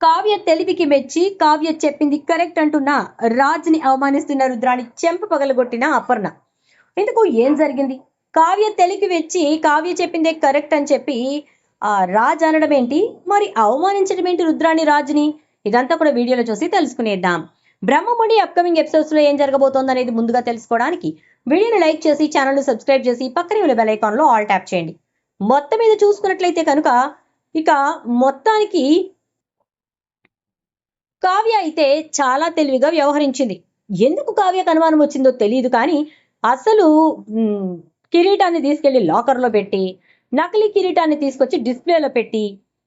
కావ్య తెలివికి మెచ్చి కావ్య చెప్పింది కరెక్ట్ అంటున్న రాజ్ని అవమానిస్తున్న రుద్రాన్ని చెంప పగలగొట్టిన అపర్ణ. ఇందుకు ఏం జరిగింది? కావ్య తెలివికి వెచ్చి కావ్య చెప్పిందే కరెక్ట్ అని చెప్పి ఆ రాజ్ అనడం ఏంటి? మరి అవమానించడం ఏంటి రుద్రాణి రాజుని? ఇదంతా కూడా వీడియోలో చూసి తెలుసుకునేద్దాం. బ్రహ్మముడి అప్కమింగ్ ఎపిసోడ్స్లో ఏం జరగబోతోంది అనేది ముందుగా తెలుసుకోవడానికి వీడియోని లైక్ చేసి ఛానల్ సబ్స్క్రైబ్ చేసి పక్కనే ఉన్న బెల్లో ఆల్ ట్యాప్ చేయండి. మొత్తం మీద చూసుకున్నట్లయితే కనుక ఇక మొత్తానికి కావ్య అయితే చాలా తెలివిగా వ్యవహరించింది. ఎందుకు కావ్యకు అనుమానం వచ్చిందో తెలియదు కానీ అసలు కిరీటాన్ని తీసుకెళ్ళి లాకర్లో పెట్టి నకిలీ కిరీటాన్ని తీసుకొచ్చి డిస్ప్లేలో పెట్టి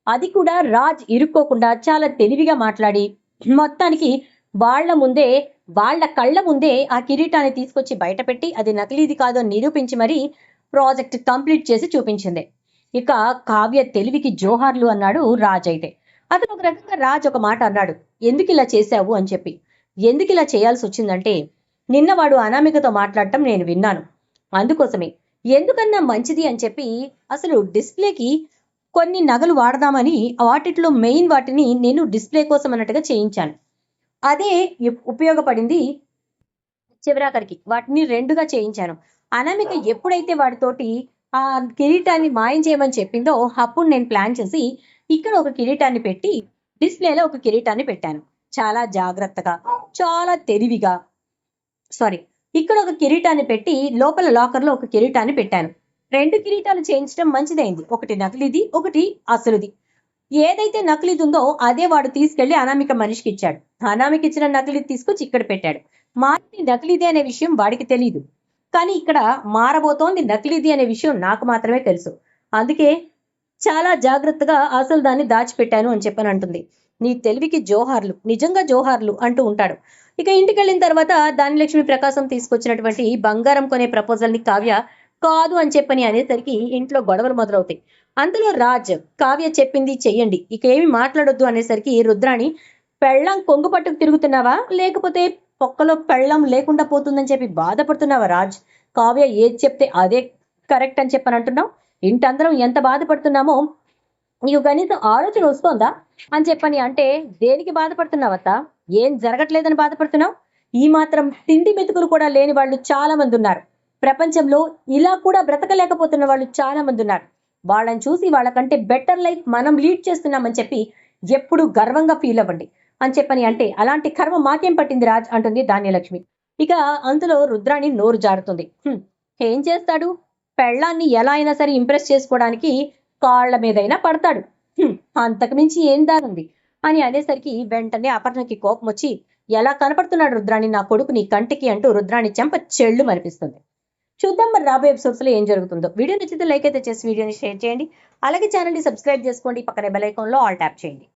అది కూడా రాజ్ ఇరుక్కోకుండా చాలా తెలివిగా మాట్లాడి మొత్తానికి వాళ్ళ ముందే వాళ్ళ కళ్ళ ముందే ఆ కిరీటాన్ని తీసుకొచ్చి బయటపెట్టి అది నకిలీది కాదో నిరూపించి మరీ ప్రాజెక్ట్ కంప్లీట్ చేసి చూపించింది. ఇక కావ్య తెలివికి జోహార్లు అన్నాడు రాజ్ అయితే అతను ఒక రకంగా రాజ్ ఒక మాట అన్నాడు. ఎందుకు ఇలా చేశావు అని చెప్పి. ఎందుకు ఇలా చేయాల్సి వచ్చిందంటే నిన్న వాడు అనామికతో మాట్లాడటం నేను విన్నాను. అందుకోసమే. ఎందుకన్నా మంచిది అని చెప్పి అసలు డిస్ప్లేకి కొన్ని నగలు వాడదామని వాటిట్లో మెయిన్ వాటిని నేను డిస్ప్లే కోసం అన్నట్టుగా చేయించాను. అదే ఉపయోగపడింది చివరాఖరికి. వాటిని రెండుగా చేయించాను. అనామిక ఎప్పుడైతే వాడితోటి ఆ కిరీటాన్ని మాయం చేయమని చెప్పిందో అప్పుడు నేను ప్లాన్ చేసి ఇక్కడ ఒక కిరీటాన్ని పెట్టి డిస్ప్లేలో ఒక కిరీటాన్ని పెట్టాను. చాలా జాగ్రత్తగా చాలా తెలివిగా సారీ ఇక్కడ ఒక కిరీటాన్ని పెట్టి లోపల లాకర్లో ఒక కిరీటాన్ని పెట్టాను. రెండు కిరీటాలు చేయించడం మంచిదైంది. ఒకటి నకిలీది ఒకటి అసలుది. ఏదైతే నకిలీది ఉందో అదే వాడు తీసుకెళ్ళి అనామిక మనిషికి ఇచ్చాడు. అనామిక ఇచ్చిన నకిలీది తీసుకొచ్చి ఇక్కడ పెట్టాడు. మారింది నకిలీది అనే విషయం వాడికి తెలియదు కానీ ఇక్కడ మారబోతోంది నకిలీది అనే విషయం నాకు మాత్రమే తెలుసు. అందుకే చాలా జాగ్రత్తగా అసలు దాన్ని దాచిపెట్టాను అని చెప్పని అంటుంది. నీ తెలివికి జోహార్లు నిజంగా జోహార్లు అంటూ ఉంటాడు. ఇక ఇంటికి వెళ్ళిన తర్వాత దానిలక్ష్మి ప్రకాశం తీసుకొచ్చినటువంటి బంగారం కొనే ప్రపోజల్ని కావ్య కాదు అని చెప్పని అనేసరికి ఇంట్లో గొడవలు మొదలవుతాయి. అందులో రాజ్ కావ్య చెప్పింది చెయ్యండి ఇక ఏమి మాట్లాడొద్దు అనేసరికి రుద్రాణి పెళ్ళం కొంగు పట్టుకు తిరుగుతున్నావా? లేకపోతే పొక్కలో పెళ్ళం లేకుండా పోతుందని చెప్పి బాధపడుతున్నావా రాజ్? కావ్య ఏది చెప్తే అదే కరెక్ట్ అని చెప్పని అంటున్నావు? ఇంటందరం ఎంత బాధపడుతున్నామో? నీకు కనీసం ఆలోచన వస్తోందా? అని చెప్పని అంటే దేనికి బాధపడుతున్నావత్త? ఏం జరగట్లేదని బాధపడుతున్నావు? ఈ మాత్రం తిండి మెతుకులు కూడా లేని వాళ్ళు చాలా మంది ఉన్నారు. ప్రపంచంలో ఇలా కూడా బ్రతకలేకపోతున్న వాళ్ళు చాలా మంది ఉన్నారు. వాళ్ళని చూసి వాళ్ళకంటే బెటర్ లైఫ్ మనం లీడ్ చేస్తున్నామని చెప్పి ఎప్పుడు గర్వంగా ఫీల్ అవ్వండి. అని చెప్పని అంటే అలాంటి కర్మ మాకేం పట్టింది రాజ్? అంటుంది ధాన్యలక్ష్మి. ఇక అందులో రుద్రాణి నోరు జారుతుంది. ఏం చేస్తాడు? పెళ్ళాన్ని ఎలా అయినా సరే ఇంప్రెస్ చేసుకోవడానికి కాళ్ళ మీదైనా పడతాడు. అంతకుమించి ఏం దారుంది? అని అనేసరికి వెంటనే అపర్ణకి కోపం వచ్చి ఎలా కనపడుతున్నాడు రుద్రాణి? నా కొడుకు నీ కంటికి అంటూ రుద్రాణి చెంప చెళ్ళు మనిపిస్తుంది చూద్దాం మరి రాబోయే ఎపిసోడ్స్లో ఏం జరుగుతుందో. వీడియో నచ్చితే లైక్ అయితే చేసి వీడియోని షేర్ చేయండి. అలాగే ఛానల్ని సబ్స్క్రైబ్ చేసుకోండి. పక్కనే బెల్ ఐకాన్లో ఆల్ ట్యాప్ చేయండి.